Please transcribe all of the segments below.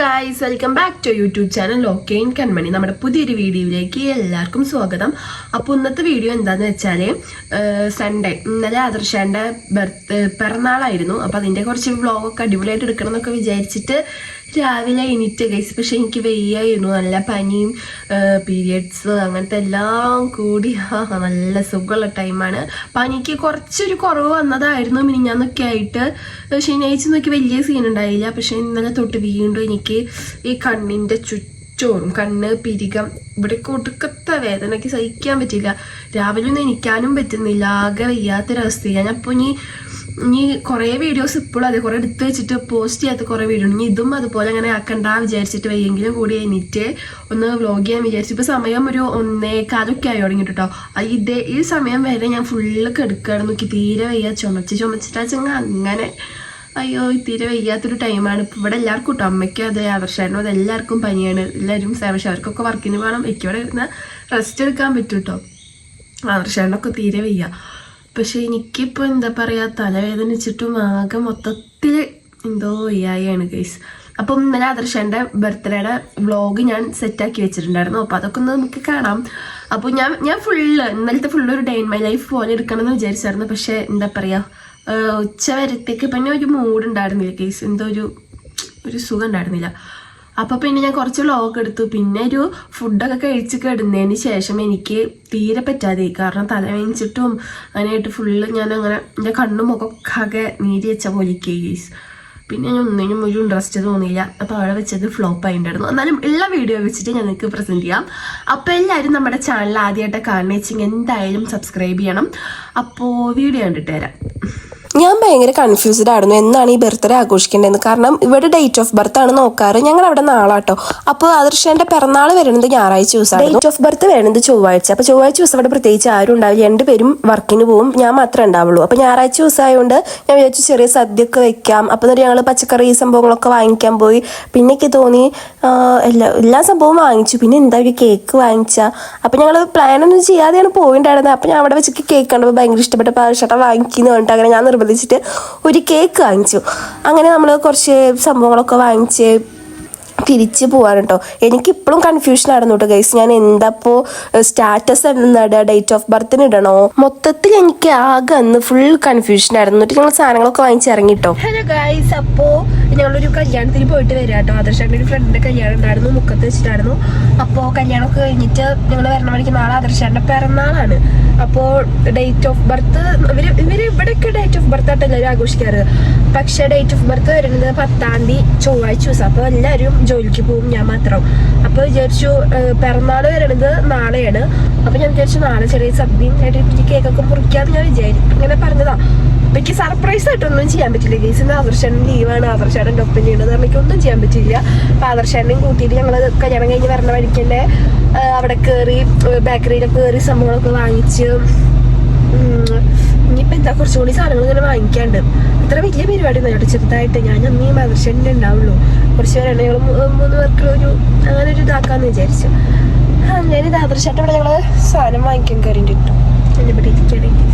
Guys welcome back to YouTube channel ലോക്കെയിൻ Kanmani നമ്മുടെ പുതിയൊരു വീഡിയോയിലേക്ക് എല്ലാവർക്കും സ്വാഗതം. അപ്പോൾ ഇന്നത്തെ വീഡിയോ എന്താണെന്ന് വെച്ചാൽ സൺഡേ ഇന്നലെ ആദർശാന്റെ ബർത്ത് പിറന്നാളായിരുന്നു. അപ്പോൾ അതിന്റെ കുറച്ച് വ്ളോഗൊക്കെ അടിപൊളിയായിട്ട് എടുക്കണം എന്നൊക്കെ വിചാരിച്ചിട്ട് രാവിലെ എണീറ്റ് ഗൈസ് പക്ഷെ എനിക്ക് വെയ്യായിരുന്നു. നല്ല പനിയും പീരിയഡ്സ് അങ്ങനത്തെ എല്ലാം കൂടി. നല്ല സുഖമുള്ള ടൈമാണ് പനിക്ക് കുറച്ചൊരു കുറവ് വന്നതായിരുന്നു. മിനിഞ്ഞാന്നൊക്കെ ആയിട്ട് ശനിയാഴ്ച നോക്കി വലിയ സീൻ ഉണ്ടായില്ല. പക്ഷെ ഇന്നലെ തൊട്ട് വീണ്ടും എനിക്ക് ഈ കണ്ണിന്റെ ചുറ്റോറും കണ്ണ് പിരികം ഇവിടെ കൊടുക്കത്ത വേദനയ്ക്ക് സഹിക്കാൻ പറ്റില്ല. രാവിലെ ഒന്നും എണിക്കാനും പറ്റുന്നില്ല. ആകെ വയ്യാത്തൊരവസ്ഥയാണ്. ഞാൻ അപ്പോൾ ഇനി ഇനി കുറേ വീഡിയോസ് ഇപ്പോഴും അത് കുറേ എടുത്ത് വെച്ചിട്ട് പോസ്റ്റ് ചെയ്യാത്ത കുറേ വീഡിയോ ഉണ്ട് ഇനി ഇതും അതുപോലെ അങ്ങനെ ആക്കണ്ട വിചാരിച്ചിട്ട് വയ്യെങ്കിലും കൂടി എനിക്ക് ഒന്ന് വ്ലോഗ് ചെയ്യാൻ വിചാരിച്ചു. ഇപ്പൊ സമയം ഒരു ഒന്നേ കാലൊക്കെ ആയി തുടങ്ങിയിട്ട്. കേട്ടോ ഇതേ ഈ സമയം വരെ ഞാൻ ഫുള്ള് കെടുക്കുകയാണ് നോക്കി തീരെ വയ്യ. ചുമച്ച് ചുമച്ചിട്ടാ ചെങ്ങ അങ്ങനെ അയ്യോ തീരെ വയ്യാത്തൊരു ടൈമാണ് ഇപ്പം ഇവിടെ എല്ലാവർക്കും കേട്ടോ അമ്മയ്ക്കും അതെ ആദർശാനും അത് എല്ലാവർക്കും പനിയാണ്. എല്ലാവരും പക്ഷെ അവർക്കൊക്കെ വർക്കിന് പോകണം. എനിക്ക് ഇവിടെ ഇരുന്ന് റെസ്റ്റ് എടുക്കാൻ പറ്റും കേട്ടോ ആദർശാനൊക്കെ തീരെ വയ്യ. പക്ഷെ എനിക്കിപ്പോൾ എന്താ പറയുക തലവേദനിച്ചിട്ടും ആകെ മൊത്തത്തിൽ എന്തോ വയ്യായാണ് ഗൈസ് അപ്പം ഇന്നലെ ആദർശന്റെ ബർത്ത്ഡേയുടെ വ്ളോഗ് ഞാൻ സെറ്റാക്കി വെച്ചിട്ടുണ്ടായിരുന്നു. അപ്പോൾ അതൊക്കെ ഒന്ന് നമുക്ക് കാണാം. അപ്പോൾ ഞാൻ ഞാൻ ഫുള്ള് ഇന്നലത്തെ ഫുള്ള് ഒരു ഡേ ഇൻ മൈ ലൈഫ് പോലെ എടുക്കണം എന്ന് വിചാരിച്ചായിരുന്നു. പക്ഷേ എന്താ പറയുക ഉച്ച വരത്തേക്ക് പിന്നെ ഒരു മൂഡ് ഉണ്ടായിരുന്നില്ല കേസ് എന്തോ ഒരു ഒരു സുഖം ഉണ്ടായിരുന്നില്ല. അപ്പോൾ പിന്നെ ഞാൻ കുറച്ച് വ്ളോഗ് എടുത്തു. പിന്നെ ഒരു ഫുഡൊക്കെ കഴിച്ച് കിടന്നതിന് ശേഷം എനിക്ക് തീരെ പറ്റാതെ കാരണം തല തലവേനിച്ചിട്ടും അതിനായിട്ട് ഫുള്ള് ഞാൻ അങ്ങനെ എന്റെ കണ്ണും മുഖമൊക്കെ നീരി വെച്ച പോലെ കേസ് പിന്നെ ഞാൻ ഒന്നിനും ഒരു ഇൻട്രസ്റ്റ് തോന്നിയില്ല. അപ്പോൾ അവിടെ വെച്ചത് ഫ്ലോപ്പ് ആയിട്ടുണ്ടായിരുന്നു. എന്നാലും ഉള്ള വീഡിയോ വെച്ചിട്ട് ഞാൻ നിങ്ങൾക്ക് പ്രസന്റ് ചെയ്യാം. അപ്പോൾ എല്ലാവരും നമ്മുടെ ചാനൽ ആദ്യമായിട്ട് കാണുന്ന വെച്ചെങ്കിൽ എന്തായാലും സബ്സ്ക്രൈബ് ചെയ്യണം. അപ്പോൾ വീഡിയോ കണ്ടിട്ട് തരാം ഞാൻ ഭയങ്കര കൺഫ്യൂസ്ഡ് ആയിരുന്നു. എന്നാണ് ഈ ബർത്ത്ഡേ ആഘോഷിക്കേണ്ടതെന്ന്. കാരണം ഇവിടെ ഡേറ്റ് ഓഫ് ബർത്ത് ആണ് നോക്കാറ്. ഞങ്ങൾ അവിടെ നാളാട്ടോ. അപ്പോൾ ആദർശന്റെ പിറന്നാൾ വരുന്നത് ഞായറാഴ്ച ദിവസമാണ് ഡേറ്റ് ഓഫ് ബർത്ത് വരുന്നത് ചൊവ്വാഴ്ച. അപ്പോൾ ചൊവ്വാഴ്ച ദിവസം അവിടെ പ്രത്യേകിച്ച് ആരും ഉണ്ടാവില്ല. രണ്ടുപേരും വർക്കിന് പോകും ഞാൻ മാത്രമേ ഉണ്ടാവുള്ളൂ. അപ്പോൾ ഞായറാഴ്ച ദിവസം ആയതുകൊണ്ട് ഞാൻ വിചാരിച്ചു ചെറിയ സദ്യയൊക്കെ വെക്കാം. അപ്പോൾ എന്നിട്ട് ഞങ്ങൾ പച്ചക്കറി സംഭവങ്ങളൊക്കെ വാങ്ങിക്കാൻ പോയി. പിന്നെ തോന്നി എല്ലാ എല്ലാ സംഭവവും വാങ്ങിച്ചു. പിന്നെ എന്താ ഒരു കേക്ക് വാങ്ങിച്ച. അപ്പോൾ ഞങ്ങൾ പ്ലാനൊന്നും ചെയ്യാതെയാണ് പോയിണ്ടായിരുന്നത്. അപ്പോൾ ഞാൻ അവിടെ വെച്ച് കേക്ക് കണ്ടപ്പോൾ ഭയങ്കര ഇഷ്ടപ്പെട്ട ആദർശേട്ടൻ വാങ്ങിക്കുന്നു പറഞ്ഞിട്ട് അങ്ങനെ ഞാൻ നിർബന്ധിച്ചിട്ട് ഒരു കേക്ക് വാങ്ങിച്ചു. അങ്ങനെ നമ്മൾ കുറച്ച് സംഭവങ്ങളൊക്കെ വാങ്ങിച്ച് തിരിച്ച് പോവാണ് കേട്ടോ എനിക്കിപ്പോഴും കൺഫ്യൂഷൻ ആയിരുന്നു കേട്ടോ ഗൈസ് ഞാൻ എന്താപ്പോ സ്റ്റാറ്റസ് എന്നിടുക ഡേറ്റ് ഓഫ് ബർത്തിന് ഇടണോ? മൊത്തത്തിൽ എനിക്ക് ആകെ അന്ന് ഫുൾ കൺഫ്യൂഷൻ ആയിരുന്നു. എന്നിട്ട് ഞങ്ങൾ സാധനങ്ങളൊക്കെ വാങ്ങിച്ചിറങ്ങിട്ടോ. ഹലോ ഗൈസ് അപ്പോ ഞങ്ങളൊരു കല്യാണത്തിന് പോയിട്ട് വരിക കേട്ടോ ആദർശാന്റെ ഒരു ഫ്രണ്ടിന്റെ കല്യാണം ഉണ്ടായിരുന്നു മുക്കത്ത് വെച്ചിട്ടായിരുന്നു. അപ്പോൾ കല്യാണമൊക്കെ കഴിഞ്ഞിട്ട് ഞങ്ങൾ വരണ മണിക്ക് നാളെ ആദർശാന്റെ പിറന്നാളാണ്. അപ്പോൾ ഡേറ്റ് ഓഫ് ബർത്ത് ഇവർ ഇവർ ഇവിടെയൊക്കെ ഡേറ്റ് ഓഫ് ബർത്ത് ആയിട്ട് ആഘോഷിക്കാറ്. പക്ഷേ ഡേറ്റ് ഓഫ് ബർത്ത് വരുന്നത് പത്താം തീയതി ചൊവ്വാഴ്ച ദിവസം. അപ്പോൾ എല്ലാവരും ജോലിക്ക് പോകും ഞാൻ മാത്രം. അപ്പോൾ വിചാരിച്ചു പിറന്നാൾ വരുന്നത് നാളെയാണ്. അപ്പോൾ ഞാൻ വിചാരിച്ചു നാളെ ചെറിയ സദ്യയും ആയിട്ട് കേക്കൊക്കെ മുറിക്കാന്ന് ഞാൻ വിചാരിച്ചു. ഇങ്ങനെ പറഞ്ഞതാ. അപ്പൊ എനിക്ക് സർപ്രൈസ് ആയിട്ടൊന്നും ചെയ്യാൻ പറ്റില്ല. ഗേസിന് ആദർശാനും ലീവാണ്. ആദർശാടന്റെ ഒപ്പം ചെയ്യണത് കാരണം എനിക്കൊന്നും ചെയ്യാൻ പറ്റില്ല അപ്പൊ ആദർശാനെയും കൂട്ടിയിട്ട് ഞങ്ങൾ കല്യാണം കഴിഞ്ഞ് വരണ വഴിക്ക് തന്നെ അവിടെ കയറി ബേക്കറിയിലൊക്കെ കയറി സംഭവങ്ങളൊക്കെ വാങ്ങിച്ച് ഉം, ഇനിയിപ്പോ എന്താ കുറച്ചും കൂടി സാധനങ്ങൾ ഇങ്ങനെ വാങ്ങിക്കാണ്ട്. ഇത്ര വലിയ പരിപാടി ഒന്നും കേട്ടോ ചെറുതായിട്ട് ഞാൻ അമ്മയും ആദർശന്റെ ഉണ്ടാവുള്ളൂ. കുറച്ച് പേരാണ് ഞങ്ങൾ മൂന്ന് പേർക്ക് ഒരു അങ്ങനെ ഒരു ഇതാക്കാന്ന് വിചാരിച്ചു. അങ്ങനെ ഇത് ആദർശായിട്ട് ഇവിടെ ഞങ്ങൾ സാധനം വാങ്ങിക്കാൻ കയറിയിട്ട് ഇവിടെ ഇരിക്കുകയാണെങ്കിൽ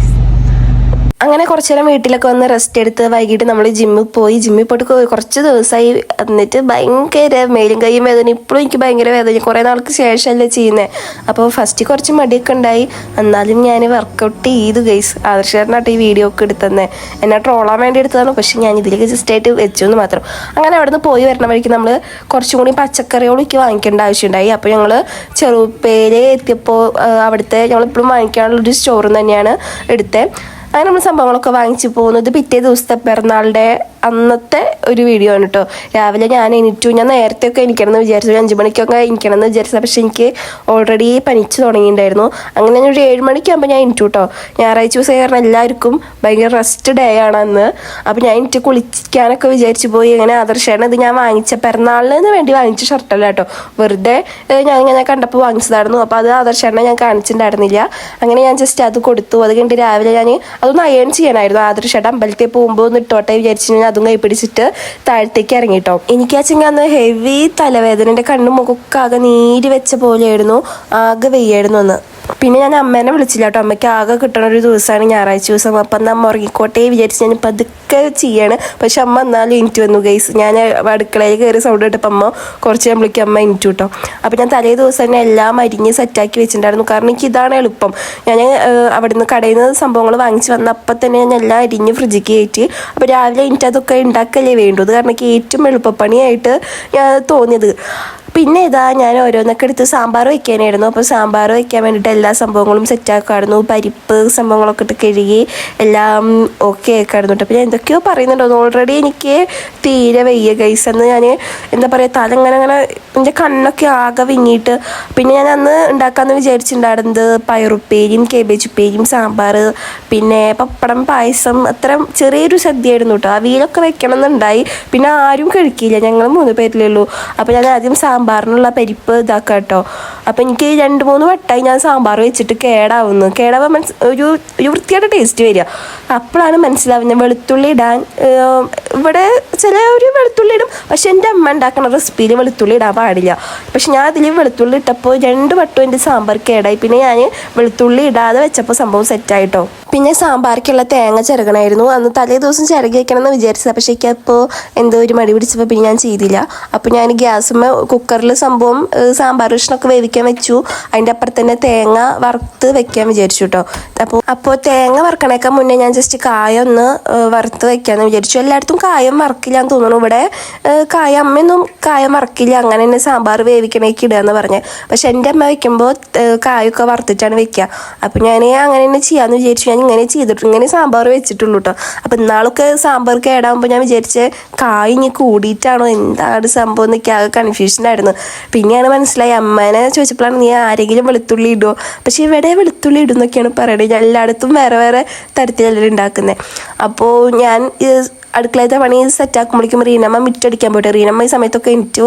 അങ്ങനെ കുറച്ചു നേരം വീട്ടിലൊക്കെ വന്ന് റെസ്റ്റ് എടുത്ത് വൈകിട്ട് നമ്മൾ ജിമ്മിൽ പോയി ജിമ്മിൽ പോയിട്ട് കുറച്ച് ദിവസമായി എന്നിട്ട് ഭയങ്കര മേലും കൈയും വേദന ഇപ്പോഴും എനിക്ക് ഭയങ്കര വേദന. കുറേ നാൾക്ക് ശേഷമല്ലേ ചെയ്യുന്നത് അപ്പോൾ ഫസ്റ്റ് കുറച്ച് മടിയൊക്കെ ഉണ്ടായി. എന്നാലും ഞാൻ വർക്കൗട്ട് ചെയ്തു ഗൈസ് ആദർശനായിട്ട് ഈ വീഡിയോ ഒക്കെ എടുത്തന്നെ. എന്നെ ട്രോളാൻ വേണ്ടി എടുത്തതാണ്. പക്ഷെ ഞാൻ ഇതിലേക്ക് ജസ്റ്റ് ആയിട്ട് വെച്ചു എന്ന് മാത്രം. അങ്ങനെ അവിടെ നിന്ന് പോയി വരണ വഴിക്ക് നമ്മൾ കുറച്ചും കൂടി പച്ചക്കറികളും എനിക്ക് വാങ്ങിക്കേണ്ട ആവശ്യമുണ്ടായി. അപ്പോൾ ഞങ്ങൾ ചെറുപ്പേരെ എത്തിയപ്പോൾ അവിടുത്തെ ഞങ്ങൾ ഇപ്പോഴും വാങ്ങിക്കാനുള്ള ഒരു സ്റ്റോറിൽ തന്നെയാണ് എടുത്തത് അങ്ങനെ നമ്മൾ സംഭവങ്ങളൊക്കെ വാങ്ങിച്ചു പോകുന്നത് പിറ്റേ ദിവസത്തെ പിറന്നാളുടെ അന്നത്തെ ഒരു വീഡിയോ ആണ് കേട്ടോ രാവിലെ ഞാൻ എണീറ്റു. ഞാൻ നേരത്തെ ഒക്കെ എനിക്കണമെന്ന് വിചാരിച്ചു. ഒരു അഞ്ച് മണിക്കൊക്കെ എനിക്കണമെന്ന് വിചാരിച്ചത് പക്ഷെ എനിക്ക് ഓൾറെഡി പനിച്ച് തുടങ്ങിയിട്ടുണ്ടായിരുന്നു. അങ്ങനെ ഞാൻ ഒരു ഏഴ് മണിക്കാകുമ്പോൾ ഞാൻ എണീറ്റു കേട്ടോ ഞായറാഴ്ച ദിവസം കാരണം എല്ലാവർക്കും ഭയങ്കര റെസ്റ്റ് ഡേ ആണെന്ന് അപ്പോൾ ഞാൻ എനിക്ക് കുളിക്കാനൊക്കെ വിചാരിച്ചു പോയി. അങ്ങനെ ആദർശമാണ് ഇത് ഞാൻ വാങ്ങിച്ച പിറന്നാളിന് വേണ്ടി വാങ്ങിച്ച ഷർട്ടല്ല കേട്ടോ വെറുതെ ഞാൻ ഞാൻ കണ്ടപ്പോൾ വാങ്ങിച്ചതായിരുന്നു. അപ്പോൾ അത് ആദർശമാണ് ഞാൻ കാണിച്ചിട്ടുണ്ടായിരുന്നില്ല. അങ്ങനെ ഞാൻ ജസ്റ്റ് അത് കൊടുത്തു. അത് കഴിഞ്ഞിട്ട് രാവിലെ ഞാൻ അതൊന്ന് അയൺ ചെയ്യണമായിരുന്നു ആദർശേട്ടൻ അമ്പലത്തിൽ പോകുമ്പോൾ ഒന്ന് ഇട്ടോട്ടെ വിചാരിച്ചു കഴിഞ്ഞാൽ അതും കൈ പിടിച്ചിട്ട് താഴത്തേക്ക് ഇറങ്ങിട്ടോ. ചിങ്ങ അന്ന് ഹെവി തലവേദന എന്റെ കണ്ണും മുഖമൊക്കെ ആകെ നീര് വെച്ച പോലെയായിരുന്നു. ആകെ വെയ്യായിരുന്നു അന്ന്. പിന്നെ ഞാൻ അമ്മേനെ വിളിച്ചില്ല കേട്ടോ അമ്മയ്ക്ക് ആകെ കിട്ടണ ഒരു ദിവസമാണ് ഞായറാഴ്ച ദിവസം. അപ്പം എന്നാൽ അമ്മ ഉറങ്ങിക്കോട്ടെ വിചാരിച്ച് ഞാൻ പതുക്കെ ചെയ്യാണ്. പക്ഷെ അമ്മ എന്നാലും എനിക്ക് വന്നു ഗൈസ് ഞാൻ അടുക്കളയിൽ കയറി സൗണ്ട് കേട്ടപ്പോൾ അമ്മ കുറച്ച് ഞാൻ വിളിക്കും അമ്മ എനിക്ക് കേട്ടോ അപ്പം ഞാൻ തലേ ദിവസം തന്നെ എല്ലാം അരിഞ്ഞ് സെറ്റാക്കി വെച്ചിട്ടുണ്ടായിരുന്നു. കാരണം എനിക്ക് ഇതാണ് എളുപ്പം. ഞാൻ അവിടെ നിന്ന് കടയിൽ നിന്ന് സംഭവങ്ങൾ വാങ്ങിച്ച് വന്ന അപ്പം തന്നെ ഞാൻ എല്ലാം അരിഞ്ഞ് ഫ്രിഡ്ജിൽ കയറ്റി. അപ്പോൾ രാവിലെ എനിക്ക് അതൊക്കെ ഉണ്ടാക്കല്ലേ വേണ്ടു. അത് കാരണം എനിക്ക് ഏറ്റവും എളുപ്പപ്പണിയായിട്ട് ഞാൻ തോന്നിയത്. പിന്നെ ഇതാ ഞാൻ ഓരോന്നൊക്കെ എടുത്ത് സാമ്പാർ വയ്ക്കാനായിരുന്നു. അപ്പോൾ സാമ്പാർ വയ്ക്കാൻ വേണ്ടിയിട്ട് എല്ലാ സംഭവങ്ങളും സെറ്റാക്കായിരുന്നു പരിപ്പ് സംഭവങ്ങളൊക്കെ ഇട്ട് കഴുകി എല്ലാം ഓക്കെ ആക്കായിരുന്നു അപ്പോൾ ഞാൻ എന്തൊക്കെയോ പറയുന്നുണ്ടോ. ഓൾറെഡി എനിക്ക് തീരെ വയ്യ ഗൈസ് എന്ന് ഞാൻ എന്താ പറയുക തല ഇങ്ങനെ അങ്ങനെ എന്റെ കണ്ണൊക്കെ ആകെ വിങ്ങിയിട്ട് പിന്നെ ഞാൻ അന്ന് ഉണ്ടാക്കാമെന്ന് വിചാരിച്ചിട്ടുണ്ടായിരുന്നത് പയറുപ്പേരിയും കേബേജ് ഉപ്പേരിയും സാമ്പാർ പിന്നെ പപ്പടം പായസം അത്ര ചെറിയൊരു സദ്യയായിരുന്നു കേട്ടോ അവിയലൊക്കെ വെക്കണം എന്നുണ്ടായി പിന്നെ ആരും കഴിക്കില്ല. ഞങ്ങൾ മൂന്ന് പേരിലേ ഉള്ളൂ. അപ്പോൾ ഞാൻ ആദ്യം സാമ്പാറിനുള്ള പരിപ്പ് ഇതാക്കാം കേട്ടോ അപ്പോൾ എനിക്ക് രണ്ട് മൂന്ന് വട്ടമായി ഞാൻ സാമ്പാർ വെച്ചിട്ട് കേടാവുന്നു. കേടാവാൻ മനസ് ഒരു ഒരു വൃത്തിയായിട്ട് ടേസ്റ്റ് വരിക. അപ്പോഴാണ് മനസ്സിലാവുന്നത് വെളുത്തുള്ളി ഇടാൻ ഇവിടെ ചില ഒരു വെളുത്തുള്ളി ഇടും. പക്ഷെ എന്റെ അമ്മ ഉണ്ടാക്കുന്ന റെസിപ്പിയിൽ വെളുത്തുള്ളി ഇടാൻ പാടില്ല. പക്ഷെ ഞാൻ അതിൽ വെളുത്തുള്ളി ഇട്ടപ്പോൾ രണ്ട് വട്ടം എന്റെ സാമ്പാർ കേടായി. പിന്നെ ഞാൻ വെളുത്തുള്ളി ഇടാതെ വെച്ചപ്പോൾ സംഭവം സെറ്റായിട്ടോ പിന്നെ സാമ്പാർക്കുള്ള തേങ്ങ ചിരകണമായിരുന്നു. അന്ന് തലേ ദിവസം ചിരകി വെക്കണം എന്ന് വിചാരിച്ചത്. പക്ഷേ എനിക്കപ്പോൾ എന്തോ ഒരു മടി പിടിച്ചപ്പോൾ പിന്നെ ഞാൻ ചെയ്തില്ല. അപ്പോൾ ഞാൻ ഗ്യാസുമ്മ കുക്കറിൽ സംഭവം സാമ്പാർ കഷ്ണമൊക്കെ വേവിക്കാൻ വെച്ചു. അതിന്റെ അപ്പുറത്ത് തന്നെ തേങ്ങ വറുത്ത് വെക്കാൻ വിചാരിച്ചു കേട്ടോ അപ്പോൾ അപ്പോൾ തേങ്ങ വറുക്കണേക്കാൾ മുന്നേ ഞാൻ ജസ്റ്റ് കായ ഒന്ന് വറുത്ത് വെക്കാമെന്ന് വിചാരിച്ചു. എല്ലായിടത്തും കായം വറക്കില്ല എന്ന് തോന്നുന്നു. ഇവിടെ കായ അമ്മയൊന്നും കായം വറക്കില്ല. അങ്ങനെ തന്നെ സാമ്പാർ വേവിക്കണേക്ക് ഇടുക എന്ന് പറഞ്ഞ്. പക്ഷെ എന്റെ അമ്മ വെക്കുമ്പോൾ കായൊക്കെ വറുത്തിട്ടാണ് വെക്കുക അപ്പോൾ ഞാൻ അങ്ങനെ തന്നെ ചെയ്യാമെന്ന് വിചാരിച്ചു. ഞാൻ ഇങ്ങനെ ചെയ്തിട്ട് ഇങ്ങനെ സാമ്പാർ വെച്ചിട്ടുള്ളൂ കേട്ടോ അപ്പോൾ ഇന്നാളൊക്കെ സാമ്പാർ കേടാകുമ്പോൾ ഞാൻ വിചാരിച്ച് കായ ഇനി കൂടിയിട്ടാണോ? എന്താണ് സംഭവം എന്നൊക്കെ ആകെ കൺഫ്യൂഷനായിരുന്നു പിന്നെയാണ് മനസ്സിലായി അമ്മേനെ ചോദിച്ചപ്പോഴാണ് നീ ആരെങ്കിലും വെളുത്തുള്ളി ഇടുമോ പക്ഷേ ഇവിടെ വെളുത്തുള്ളി ഇടുന്നൊക്കെയാണ് പറയുന്നത് എല്ലായിടത്തും വേറെ വേറെ തരത്തിലല്ല ഉണ്ടാക്കുന്നത് അപ്പോൾ ഞാൻ അടുക്കളയത്തെ പണി സെറ്റാക്കുമ്പോഴേക്കും റീനമ്മ മുറ്റടിക്കാൻ പോയിട്ട് റീനമ്മ ഈ സമയത്തൊക്കെ എനിറ്റു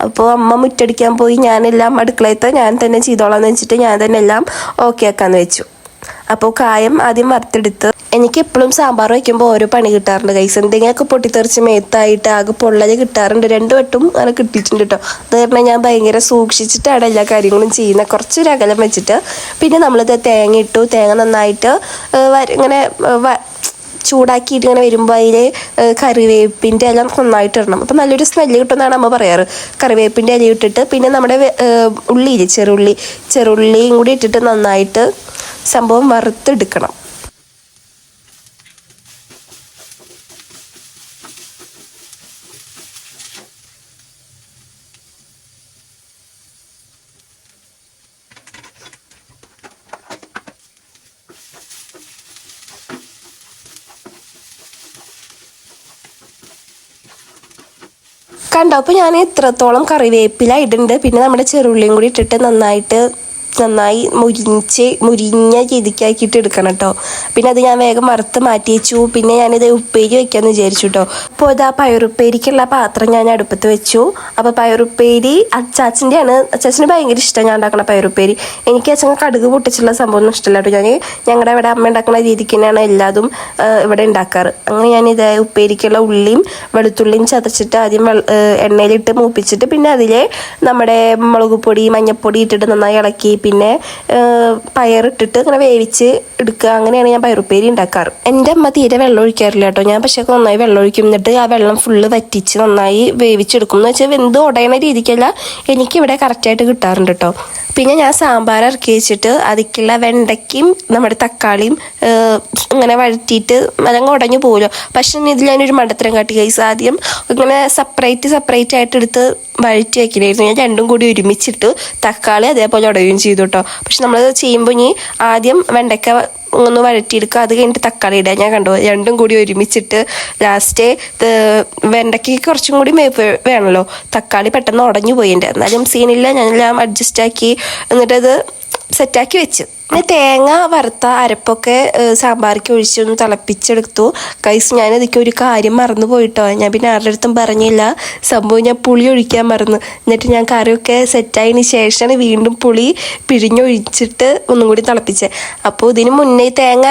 അപ്പോൾ അമ്മ മുറ്റടിക്കാൻ പോയി ഞാനെല്ലാം അടുക്കളയത്തെ ഞാൻ തന്നെ ചെയ്തോളാം എന്ന് വെച്ചിട്ട് ഞാൻ തന്നെ എല്ലാം ഓക്കെ ആക്കാമെന്ന് വെച്ചു. അപ്പോൾ കായം ആദ്യം വറുത്തെടുത്ത് എനിക്ക് എപ്പോഴും സാമ്പാർ വയ്ക്കുമ്പോൾ ഓരോ പണി കിട്ടാറുണ്ട്. കൈസ് എന്തെങ്കിലുമൊക്കെ പൊട്ടിത്തെറിച്ച് മേത്തായിട്ട് ആകെ പൊള്ളൽ കിട്ടാറുണ്ട്. രണ്ടു വട്ടം അങ്ങനെ കിട്ടിയിട്ടുണ്ട് കേട്ടോ അത് കാരണം ഞാൻ ഭയങ്കര സൂക്ഷിച്ചിട്ടാണ് എല്ലാ കാര്യങ്ങളും ചെയ്യുന്നത്. കുറച്ചൊരു അകലം വെച്ചിട്ട് പിന്നെ നമ്മളിത് തേങ്ങ ഇട്ടു. തേങ്ങ നന്നായിട്ട് ഇങ്ങനെ ചൂടാക്കിയിട്ട് ഇങ്ങനെ വരുമ്പോൾ അതിൽ കറിവേപ്പിന്റെ എല്ലാം നന്നായിട്ട് ഇടണം അപ്പം നല്ലൊരു സ്മെല്ല് കിട്ടുമെന്നാണ് അമ്മ പറയാറ്. കറിവേപ്പിന്റെ ഇല ഇട്ടിട്ട് പിന്നെ നമ്മുടെ ഉള്ളി ചെറുള്ളി ചെറുള്ളിയും കൂടി ഇട്ടിട്ട് നന്നായിട്ട് സംഭവം വറുത്തെടുക്കണം. കണ്ടോ? അപ്പോൾ ഞാൻ ഇത്രത്തോളം കറിവേപ്പില ഇടുന്നുണ്ട്. പിന്നെ നമ്മുടെ ചെറുള്ളിയും കൂടി ഇട്ടിട്ട് നന്നായിട്ട് നന്നായി മുരിഞ്ഞ് മുരിഞ്ഞ രീതിക്കാക്കിയിട്ട് എടുക്കണം കേട്ടോ പിന്നെ അത് ഞാൻ വേഗം വറുത്ത് മാറ്റി വെച്ചു പിന്നെ ഞാനിത് ഉപ്പേരി വെക്കാമെന്ന് വിചാരിച്ചു കേട്ടോ അപ്പോൾ ഇതാ പയറുപ്പേരിക്കുള്ള പാത്രം ഞാൻ അടുപ്പത്ത് വെച്ചു. അപ്പോൾ പയറുപ്പേരി അച്ചാച്ചന്റെയാണ്. അച്ചാച്ചന് ഭയങ്കര ഇഷ്ടം ഞാൻ ഉണ്ടാക്കുന്ന പയറുപ്പേരി. എനിക്ക് അച്ഛൻ കടുക് പൊട്ടിച്ചുള്ള സംഭവമൊന്നും ഇഷ്ടമല്ല കേട്ടോ ഞാൻ ഞങ്ങളുടെ ഇവിടെ അമ്മ ഉണ്ടാക്കുന്ന രീതിക്ക് തന്നെയാണ് എല്ലാതും ആ, ഇവിടെ ഉണ്ടാക്കാറ്. അങ്ങനെ ഞാൻ ഇത് ഉപ്പേരിക്കുള്ള ഉള്ളിയും വെളുത്തുള്ളിയും ചതച്ചിട്ട് ആദ്യം എണ്ണയിലിട്ട് മൂപ്പിച്ചിട്ട് പിന്നെ അതിലെ നമ്മുടെ മുളക് പൊടി മഞ്ഞപ്പൊടി ഇട്ടിട്ട് നന്നായി ഇളക്കി. പിന്നെ പയറിട്ടിട്ട് അങ്ങനെ വേവിച്ച് എടുക്കുക. അങ്ങനെയാണ് ഞാൻ പയറുപ്പേരി ഉണ്ടാക്കാറ്. എന്റെ അമ്മ തീരെ വെള്ളം ഒഴിക്കാറില്ല കേട്ടോ. ഞാൻ പക്ഷേ നന്നായി വെള്ളം ഒഴിക്കും. എന്നിട്ട് ആ വെള്ളം ഫുള്ള് വറ്റിച്ച് നന്നായി വേവിച്ചെടുക്കും. എന്ന് വെച്ചാൽ വെന്ത് ഉടയണ രീതിക്കല്ല എനിക്കിവിടെ കറക്റ്റായിട്ട് കിട്ടാറുണ്ട് കേട്ടോ. പിന്നെ ഞാൻ സാമ്പാർ ഇറക്കി വെച്ചിട്ട് അതിക്കുള്ള വെണ്ടയ്ക്കും നമ്മുടെ തക്കാളിയും ഇങ്ങനെ വഴറ്റിയിട്ട് അതങ്ങ് ഉടഞ്ഞു പോകുമല്ലോ പക്ഷെ ഇതിൽ ഞാനൊരു മണ്ടത്തരം കാട്ടി. കൈസ് ആദ്യം ഇങ്ങനെ സെപ്പറേറ്റ് സെപ്പറേറ്റ് ആയിട്ട് എടുത്ത് വഴറ്റി വയ്ക്കില്ലായിരുന്നു ഞാൻ രണ്ടും കൂടി ഒരുമിച്ചിട്ട് തക്കാളി അതേപോലെ ഉടയുകയും ചെയ്തു. കേട്ടോ പക്ഷെ നമ്മൾ ചെയ്യുമ്പോൾ ഇനി ആദ്യം വെണ്ടയ്ക്ക ഒന്ന് വഴറ്റിയെടുക്കുക. അത് കഴിഞ്ഞിട്ട് തക്കാളി ഇടുക. ഞാൻ കണ്ടു രണ്ടും കൂടി ഒരുമിച്ചിട്ട് ലാസ്റ്റ് വെണ്ടയ്ക്ക് കുറച്ചും കൂടി മേപ്പ് വേണമല്ലോ തക്കാളി പെട്ടെന്ന് ഉടഞ്ഞു പോയിട്ടുണ്ട്. എന്നാലും സീനില്ല. ഞാനെല്ലാം അഡ്ജസ്റ്റ് ആക്കി. എന്നിട്ടത് സെറ്റാക്കി വെച്ചു. പിന്നെ തേങ്ങ വറുത്ത അരപ്പൊക്കെ സാമ്പാർക്ക് ഒഴിച്ചൊന്ന് തിളപ്പിച്ചെടുത്തു. കൈസ് ഞാൻ ഇതൊക്കെ ഒരു കാര്യം മറന്നു പോയിട്ടോ? ഞാൻ പിന്നെ ആരുടെ അടുത്തും പറഞ്ഞില്ല. സംഭവം ഞാൻ പുളി ഒഴിക്കാൻ മറന്നു. എന്നിട്ട് ഞാൻ കറിയൊക്കെ സെറ്റായതിന് ശേഷമാണ് വീണ്ടും പുളി പിഴിഞ്ഞൊഴിച്ചിട്ട് ഒന്നും കൂടി തിളപ്പിച്ചത് അപ്പോൾ ഇതിന് മുന്നേ തേങ്ങ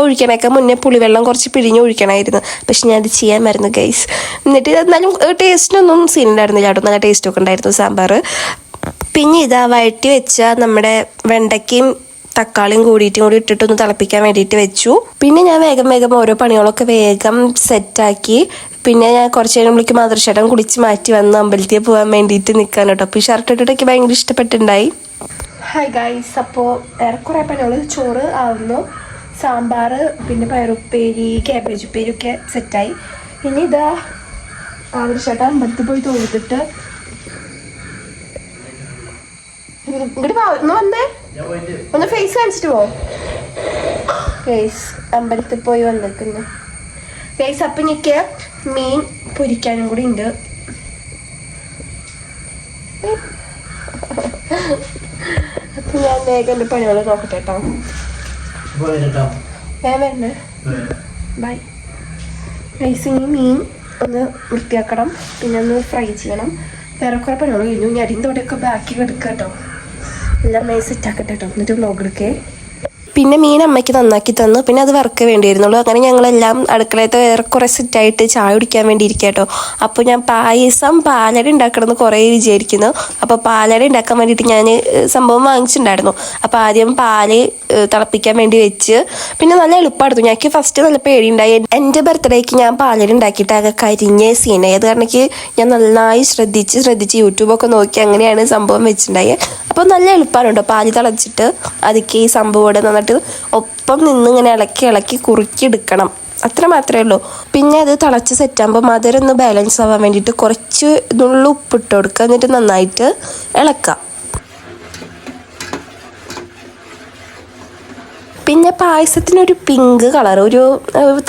ഒഴിക്കണേക്കാൾ മുന്നേ പുളിവെള്ളം കുറച്ച് പിഴിഞ്ഞൊഴിക്കണമായിരുന്നു പക്ഷെ ഞാൻ അത് ചെയ്യാൻ മറന്നു ഗൈസ് എന്നിട്ട് എന്നാലും ടേസ്റ്റിനൊന്നും സീനുണ്ടായിരുന്നില്ല കേട്ടോ നല്ല ടേസ്റ്റൊക്കെ ഉണ്ടായിരുന്നു സാമ്പാർ പിന്നെ ഇതാ വഴറ്റി വെച്ച നമ്മുടെ വെണ്ടയ്ക്കയും തക്കാളിയും കൂടിയിട്ടും കൂടി ഇട്ടിട്ടൊന്ന് തിളപ്പിക്കാൻ വേണ്ടിയിട്ട് വെച്ചു. പിന്നെ ഞാൻ വേഗം വേഗം ഓരോ പണികളൊക്കെ വേഗം സെറ്റാക്കി. പിന്നെ ഞാൻ കുറച്ച് കഴിയുമ്പോഴേക്ക് മാതൃശേട്ടൻ കുളിച്ച് മാറ്റി വന്ന് അമ്പലത്തിൽ പോകാൻ വേണ്ടിയിട്ട് നിൽക്കാൻ കേട്ടോ. അപ്പോൾ ഈ ഷർട്ട് ഇട്ടിട്ടൊക്കെ ഭയങ്കര ഇഷ്ടപ്പെട്ടുണ്ടായി. ഹായ് ഗൈസ് അപ്പോൾ ഏറെക്കുറെ പണികൾ ചോറ് ആവുന്നു. സാമ്പാർ പിന്നെ പയറുപ്പേരി കാബേജ് ഉപ്പേരി ഒക്കെ സെറ്റായി ഇനി ഇതാ ആദർശേട്ടൻ അമ്പലത്തിൽ പോയി തൊഴുതിട്ട് ഒന്ന് ഫേസ് കാണിച്ചിട്ട് പോ. ഫേസ് അമ്പലത്തിൽ പോയി വന്നേക്കുന്നു ഫേസ് അപ്പം എനിക്ക് മീൻ പൊരിക്കാനും കൂടി ഉണ്ട്. അപ്പൊ ഞാൻ വേഗം എന്റെ പണികൾ നോക്കട്ടെ കേട്ടോ. വേഗം വരണേ ബൈ റൈസിങ് മീൻ ഒന്ന് വൃത്തിയാക്കണം. പിന്നെ ഒന്ന് ഫ്രൈ ചെയ്യണം. വേറെ കുറേ പണികൾ കഴിഞ്ഞു. ഞാൻ അരിന്തോടെയൊക്കെ ബാക്കി എടുക്കാം കേട്ടോ എല്ലാം മേ സെറ്റാക്കട്ടെ കേട്ടോ എന്നിട്ട് വ്ളോഗ് എടുക്കേ. പിന്നെ മീൻ അമ്മയ്ക്ക് നന്നാക്കി തന്നു. പിന്നെ അത് വർക്ക് വേണ്ടിയിരുന്നുള്ളൂ. അങ്ങനെ ഞങ്ങളെല്ലാം അടുക്കളയത്തെ വേറെ കുറേ സെറ്റായിട്ട് ചായ കുടിക്കാൻ വേണ്ടി ഇരിക്കുക കേട്ടോ അപ്പോൾ ഞാൻ പായസം പാലട ഉണ്ടാക്കണമെന്ന് കുറേ വിചാരിക്കുന്നു. അപ്പോൾ പാലട ഉണ്ടാക്കാൻ വേണ്ടിയിട്ട് ഞാൻ സംഭവം വാങ്ങിച്ചിട്ടുണ്ടായിരുന്നു. അപ്പോൾ ആദ്യം പാൽ തിളപ്പിക്കാൻ വേണ്ടി വെച്ച് പിന്നെ നല്ല എളുപ്പമായിരുന്നു ഞങ്ങൾക്ക് ഫസ്റ്റ് നല്ല പേടിയുണ്ടായി. എന്റെ ബർത്ത്ഡേക്ക് ഞാൻ പാലട ഉണ്ടാക്കിയിട്ട് ആകെ കരിഞ്ഞ സീനായി അത് കാരണം ഞാൻ നന്നായി ശ്രദ്ധിച്ച് ശ്രദ്ധിച്ച് യൂട്യൂബൊക്കെ നോക്കി അങ്ങനെയാണ് സംഭവം വെച്ചിട്ടുണ്ടായത് അപ്പോൾ നല്ല എളുപ്പമാണ് കേട്ടോ പാൽ തിളച്ചിട്ട് അതിക്ക് ഈ സംഭവം ഇവിടെ നന്നിട്ട് ഒപ്പം നിന്നിങ്ങനെ ഇളക്കി ഇളക്കി കുറുക്കിയെടുക്കണം അത്ര മാത്രമേ ഉള്ളൂ. പിന്നെ അത് തിളച്ച് സെറ്റാകുമ്പോൾ മധുരം ഒന്ന് ബാലൻസ് ആവാൻ വേണ്ടിയിട്ട് കുറച്ച് നുള്ള ഉപ്പിട്ട് കൊടുക്കുക. എന്നിട്ട് നന്നായിട്ട് ഇളക്കാം പിന്നെ പായസത്തിനൊരു പിങ്ക് കളർ ഒരു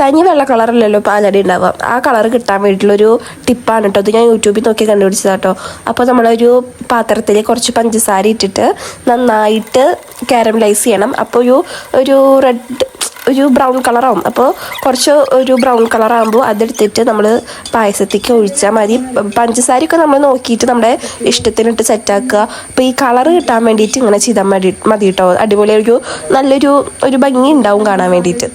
തനി വെള്ള കളറല്ലല്ലോ പാലടി ഉണ്ടാവുക. ആ കളർ കിട്ടാൻ വേണ്ടിയിട്ടുള്ളൊരു ടിപ്പാണ് കേട്ടോ അത് ഞാൻ യൂട്യൂബിൽ നോക്കി കണ്ടുപിടിച്ചതാട്ടോ അപ്പോൾ നമ്മളൊരു പാത്രത്തിൽ കുറച്ച് പഞ്ചസാര ഇട്ടിട്ട് നന്നായിട്ട് കാരമലൈസ് ചെയ്യണം. അപ്പോൾ ഒരു ഒരു റെഡ് ഒരു ബ്രൗൺ കളറാവും അപ്പോൾ കുറച്ച് ഒരു ബ്രൗൺ കളറാകുമ്പോൾ അതെടുത്തിട്ട് നമ്മൾ പായസത്തേക്ക് ഒഴിച്ചാൽ മതി. പഞ്ചസാരയൊക്കെ നമ്മൾ നോക്കിയിട്ട് നമ്മുടെ ഇഷ്ടത്തിനിട്ട് സെറ്റാക്കുക അപ്പോൾ ഈ കളർ കിട്ടാൻ വേണ്ടിയിട്ട് ഇങ്ങനെ ചെയ്താൽ മതി മതി കേട്ടോ അടിപൊളി ഒരു നല്ലൊരു ഒരു ഭംഗി ഉണ്ടാവും കാണാൻ വേണ്ടിയിട്ട്.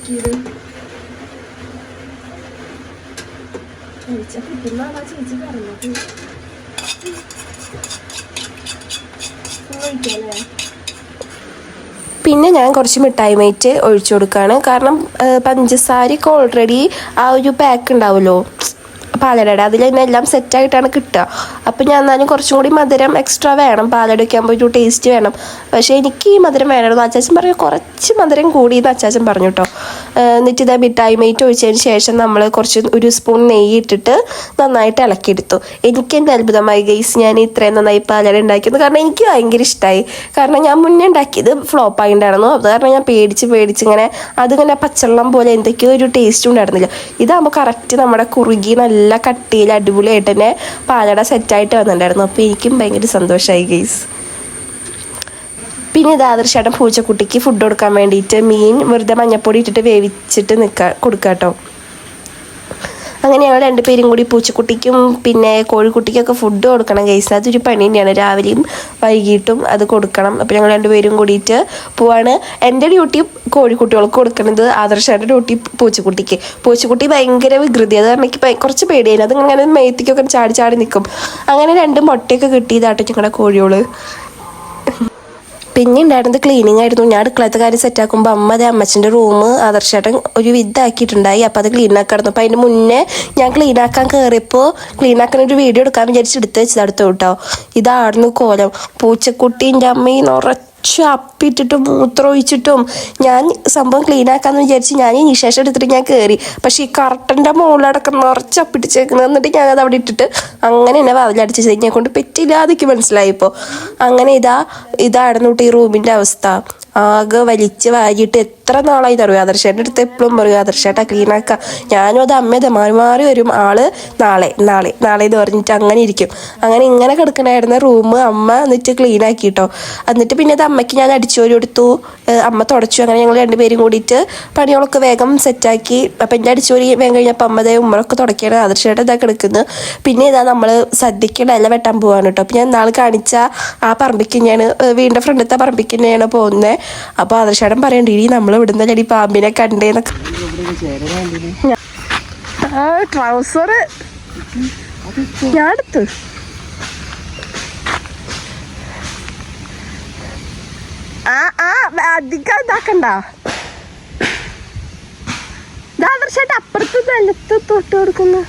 പിന്നെ ഞാൻ കുറച്ച് മിഠായി മേറ്റ് ഒഴിച്ചു കൊടുക്കുകയാണ് കാരണം പഞ്ചസാരയ്ക്ക് ഓൾറെഡി ആ ഒരു പാക്ക് ഉണ്ടാവുമല്ലോ. പാലടയുടെ എല്ലാം സെറ്റായിട്ടാണ് കിട്ടുക. അപ്പം ഞാൻ എന്നാലും കുറച്ചും കൂടി മധുരം എക്സ്ട്രാ വേണം. പാലടയൊക്കെ ആകുമ്പോൾ ഒരു ടേസ്റ്റ് വേണം. പക്ഷേ എനിക്ക് ഈ മധുരം വേണമായിരുന്നു. അച്ചാച്ചൻ പറഞ്ഞു കുറച്ച് മധുരം കൂടി എന്ന് അച്ചാച്ചൻ പറഞ്ഞു കേട്ടോ. എന്നിട്ട് ഇതാ മിഠായി മേറ്റ് ഒഴിച്ചതിന് ശേഷം നമ്മൾ കുറച്ച് ഒരു സ്പൂൺ നെയ്യ് ഇട്ടിട്ട് നന്നായിട്ട് ഇളക്കിയെടുത്തു. എനിക്ക് എന്റെ അത്ഭുതമായി ഗൈസ് ഞാൻ ഇത്രയും നന്നായി പാലട ഉണ്ടാക്കിയത് കാരണം എനിക്ക് ഭയങ്കര ഇഷ്ടമായി കാരണം ഞാൻ മുന്നേ ഉണ്ടാക്കിയത് ഫ്ലോപ്പ് ആയിട്ടാണെന്നു അത് കാരണം ഞാൻ പേടിച്ച് പേടിച്ച് ഇങ്ങനെ അതിങ്ങനെ പച്ചവെള്ളം പോലെ എന്തൊക്കെയോ ഒരു ടേസ്റ്റ് ഉണ്ടായിരുന്നില്ല. ഇതാകുമ്പോൾ കറക്റ്റ് നമ്മുടെ കുറുകി നല്ല കട്ടിയിൽ അടിപൊളിയായിട്ട് തന്നെ പാലട സെറ്റായിട്ട് വന്നിട്ടുണ്ടായിരുന്നു. അപ്പോൾ എനിക്കും ഭയങ്കര സന്തോഷമായി ഗൈസ് പിന്നെ ഇത് പൂച്ചക്കുട്ടിക്ക് ഫുഡ് കൊടുക്കാൻ വേണ്ടിയിട്ട് മീൻ വെറുതെ മഞ്ഞപ്പൊടി ഇട്ടിട്ട് വേവിച്ചിട്ട് നിൽക്കുക കൊടുക്കുക കേട്ടോ അങ്ങനെ ഞങ്ങൾ രണ്ടുപേരും കൂടി പൂച്ചക്കുട്ടിക്കും പിന്നെ കോഴിക്കുട്ടിക്കൊക്കെ ഫുഡ് കൊടുക്കണം ഗൈസ് അതൊരു പണി തന്നെയാണ്. രാവിലെയും വൈകിട്ടും അത് കൊടുക്കണം. അപ്പോൾ ഞങ്ങൾ രണ്ടുപേരും കൂടിയിട്ട് പോവാണ്. എന്റെ ഡ്യൂട്ടി കോഴിക്കുട്ടികൾക്ക് കൊടുക്കുന്നത് ആദർശന്റെ ഡ്യൂട്ടി പൂച്ചക്കുട്ടിക്ക്. പൂച്ചക്കുട്ടി ഭയങ്കര വികൃതി. അത് കാരണം കുറച്ച് പേടിയായിരുന്നു. അത് അങ്ങനെ മേത്തിക്കൊക്കെ ചാടി ചാടി നിൽക്കും അങ്ങനെ രണ്ട് മുട്ടയൊക്കെ കിട്ടിയതാട്ടോ ഞങ്ങളുടെ കോഴിയോൾ. പിന്നെ ഉണ്ടായിരുന്നത് ക്ലീനിങ് ആയിരുന്നു. ഞാൻ അടുക്കളത്തെ കാര്യം സെറ്റാക്കുമ്പോൾ അമ്മ അതെ അമ്മച്ചിന്റെ റൂം ആദർശേട്ടൻ ഒരു വിദ്ധാക്കിയിട്ടുണ്ടായി അപ്പോൾ അത് ക്ലീൻ ആക്കായിരുന്നു അപ്പോൾ അതിന്റെ മുന്നേ ഞാൻ ക്ലീൻ ആക്കാൻ കയറിയപ്പോൾ ക്ലീൻ ആക്കാൻ ഒരു വീഡിയോ എടുക്കാൻ വിചാരിച്ച് എടുത്ത് വെച്ചത് അടുത്ത് കേട്ടോ ഇതായിരുന്നു കോലം. പൂച്ചക്കുട്ടീന്റെ അമ്മയും നിറച്ച് അപ്പിട്ടിട്ടും മൂത്രമൊഴിച്ചിട്ടും ഞാൻ സംഭവം ക്ലീൻ ആക്കാന്ന് വിചാരിച്ച് ഞാൻ ഈ നിശേഷം എടുത്തിട്ട് ഞാൻ കയറി പക്ഷെ ഈ കറട്ടന്റെ മുകളിലടക്കം നിറച്ച് അപ്പിടിച്ചേക്കുന്നത് എന്നിട്ട് ഞാൻ അത് അവിടെ ഇട്ടിട്ട് അങ്ങനെ എന്നെ വാതിലടിച്ച് ചെയ്ത് കൊണ്ട് പറ്റില്ല അതൊക്കെ മനസ്സിലായിപ്പോൾ അങ്ങനെ ഇതാ ഇതായിരുന്നു ഈ റൂമിന്റെ അവസ്ഥ. ആകെ വലിച്ച് വാരിയിട്ട് എത്ര നാളായി തറയും ആദർശേട്ടന്റെ അടുത്ത് എപ്പോഴും പറയും ആദർശേട്ടാ ക്ലീനാക്കാം. ഞാനും അത് അമ്മയത് മാറി മാറി വരും. ആൾ നാളെ നാളെ നാളെ എന്ന് പറഞ്ഞിട്ട് അങ്ങനെ ഇരിക്കും. അങ്ങനെ ഇങ്ങനെ കിടക്കണായിരുന്ന റൂം അമ്മ എന്നിട്ട് ക്ലീൻ ആക്കി കേട്ടോ എന്നിട്ട് പിന്നെ അത് അമ്മയ്ക്ക് ഞാൻ അടിച്ചോരി കൊടുത്തു. അമ്മ തുടച്ചു. അങ്ങനെ ഞങ്ങൾ രണ്ടുപേരും കൂടിയിട്ട് പണികളൊക്കെ വേഗം സെറ്റാക്കി. അപ്പം എന്റെ അടിച്ചോരി വേഗം കഴിഞ്ഞപ്പോൾ അമ്മ ദേ ഉമ്മറൊക്കെ തുടക്കിയാണ്. ആദർശേട്ടൻ ഇതാ കിടക്കുന്നത് പിന്നെ ഇതാ നമ്മൾ സദ്യക്കുള്ള ഇല വെട്ടാൻ പോവാണ് കേട്ടോ. അപ്പം ഞാൻ നാളെ കാണിച്ച ആ പറമ്പിക്ക് ഞാൻ വീണ്ടും ഫ്രണ്ടത്തെ പറമ്പിക്ക് തന്നെയാണ് പോകുന്നത്. അപ്പോൾ ആദർശേടൻ പറയണ്ട ഇനി നമ്മൾ ഇവിടുന്ന് ചെടി പാമ്പിനെ കണ്ടേന്നൊക്കെ ട്രൗസർ ഞാൻ എടുത്തു ആ ആ അധികം ഇതാക്കണ്ട. ആദർശായിട്ട് അപ്പുറത്ത് നിലത്ത് തൊട്ട് കൊടുക്കുന്നു.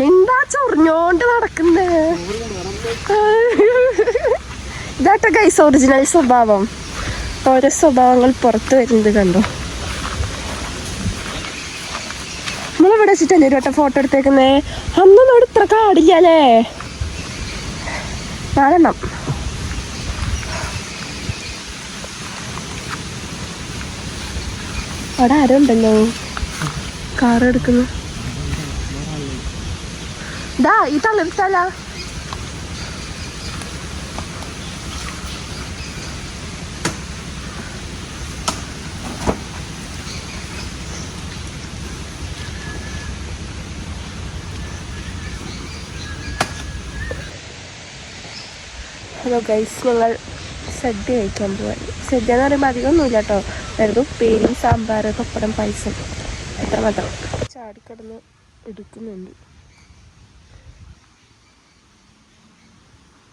എന്താ ചൊറിഞ്ഞോണ്ട് നടക്കുന്നേ? ഇതാട്ട ഗൈസ് ഒറിജിനൽ സ്വഭാവം. ഓരോ സ്വഭാവങ്ങൾ പുറത്തു വരുന്നത് കണ്ടോ? നമ്മളിവിടെ വെച്ചിട്ടല്ലേ ഒരു വട്ടം ഫോട്ടോ എടുത്തേക്കുന്നേ? അന്നൊന്നും അവിടെ ഇത്ര കാടില്ലല്ലേ നാലെണ്ണം. അവിടെ ആരോ ഉണ്ടല്ലോ. കാർ എടുക്കുന്നു. ദാ ഈ തളർത്തല ഹലോ ഗൈസ് ഞങ്ങൾ സദ്യ കഴിക്കാൻ പോവാൻ സദ്യ എന്ന് പറയുമ്പോൾ അധികമൊന്നുമില്ല കേട്ടോ വെറുതെ ഉപ്പേരി സാമ്പാർ പപ്പടം പായസം. എത്ര മാത്രം ചാടിക്കടന്ന് എടുക്കുന്നുണ്ട്.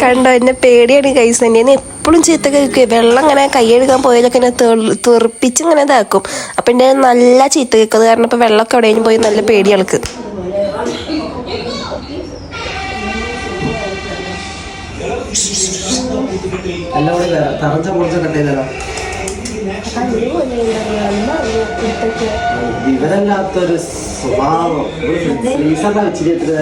കണ്ടോ എന്നെ പേടിയാണ് കൈസ് എന്നെ എപ്പോഴും ചീത്ത കേൾക്കുക വെള്ളം ഇങ്ങനെ കൈയെടുക്കാൻ എന്നെ തെള്- തെറിപ്പിച്ച് ഇങ്ങനെ ഇതാക്കും. അപ്പം എന്റെ നല്ല ചീത്ത കേൾക്കും. അത് കാരണം ഇപ്പം വെള്ളമൊക്കെ എവിടെയും പോയി നല്ല പേടി ആൾക്ക്. എല്ലാം വിവരമില്ലാത്തൊരു സ്വഭാവം. ഫ്രീസറിനെ വെച്ചിട്ട് എത്ര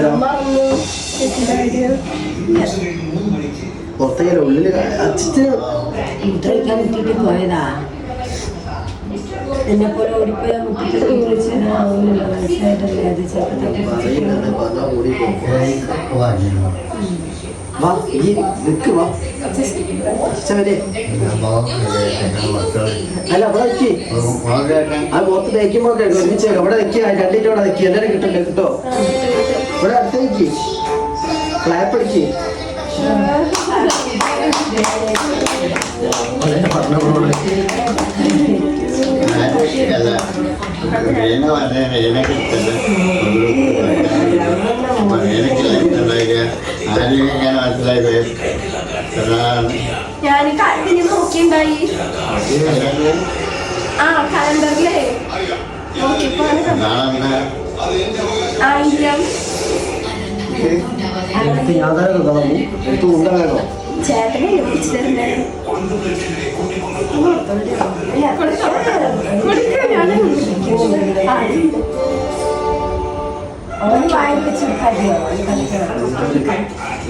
പുറത്തേക്ക് ഉള്ളിൽ പോയതാ. എന്നെ പോലെ ഓടിപ്പോയാ മുട്ടിട്ട് വിളിച്ച് മനസ്സിലായിട്ടല്ലേ അത് ചെറുപ്പത്തിൽ വാ ഈ നിക്ക് വാ. ഇഷ്ടവരെ അല്ല അവിടെ നിൽക്കി ആ പുറത്ത് തേക്കുമ്പോ ഒരുമിച്ചേക്കാം അവിടെ നിൽക്കുക രണ്ടിന്റെ അവിടെ നിൽക്കുക എല്ലാവരും കിട്ടണ്ടേ കിട്ടോ? ഇവിടെ അടുത്ത് നിൽക്കി ക്ലാപ്പ് അടിക്ക്. മനസ്സിലായത് ഞാൻ കണ്ടിന് നോക്കിണ്ടായി ആ കലണ്ടറിലേ നോക്കിയപ്പോ നാളെ ആയിരം എടുത്ത് യാതൊരു തോന്നി എടുത്ത് ഉണ്ട വേണോ ചേട്ടനെ അവന്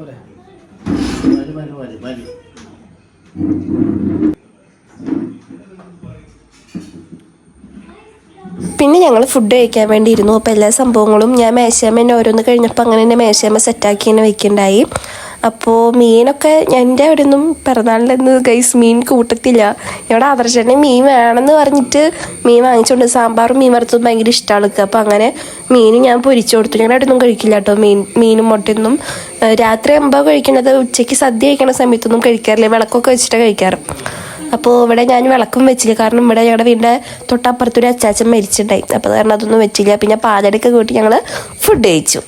വെച്ചാൽ പോലെ മതി മതി മതി. പിന്നെ ഞങ്ങൾ ഫുഡ് കഴിക്കാൻ വേണ്ടി ഇരുന്നു അപ്പോൾ എല്ലാ സംഭവങ്ങളും ഞാൻ മേശാമ്മ എന്നെ ഓരോന്ന് കഴിഞ്ഞപ്പോൾ അങ്ങനെ തന്നെ മേശാമ്മ സെറ്റാക്കി തന്നെ വെക്കണ്ടായി. അപ്പോൾ മീനൊക്കെ എന്റെ അവിടെ ഒന്നും പിറന്നാളിലെന്ന് ഗൈസ് മീൻ കൂട്ടത്തില്ല. ഇവിടെ ആദർശനെ മീൻ വേണമെന്ന് പറഞ്ഞിട്ട് മീൻ വാങ്ങിച്ചുകൊണ്ട് സാമ്പാറും മീൻ വറുത്തതും ഭയങ്കര ഇഷ്ടമാണ് അപ്പോൾ അങ്ങനെ മീൻ ഞാൻ പൊരിച്ചു കൊടുത്തു. ഞങ്ങളുടെ അവിടെ ഒന്നും കഴിക്കില്ല കേട്ടോ മീൻ മീനും മുട്ടയൊന്നും. രാത്രി ആകുമ്പോൾ കഴിക്കണത് ഉച്ചയ്ക്ക് സദ്യ കഴിക്കണ സമയത്തൊന്നും കഴിക്കാറില്ല. വിളക്കൊക്കെ വെച്ചിട്ടാണ് കഴിക്കാറ്. അപ്പോൾ ഇവിടെ ഞാൻ വിളക്കും വെച്ചില്ല. കാരണം ഇവിടെ ഞങ്ങളുടെ വീടിന്റെ തൊട്ടപ്പുറത്തൊരു അച്ചാച്ചൻ മരിച്ചിട്ടുണ്ടായി. അപ്പോൾ കാരണം അതൊന്നും വെച്ചില്ല. പിന്നെ പാലടയൊക്കെ കൂട്ടി ഞങ്ങൾ ഫുഡ് കഴിച്ചു.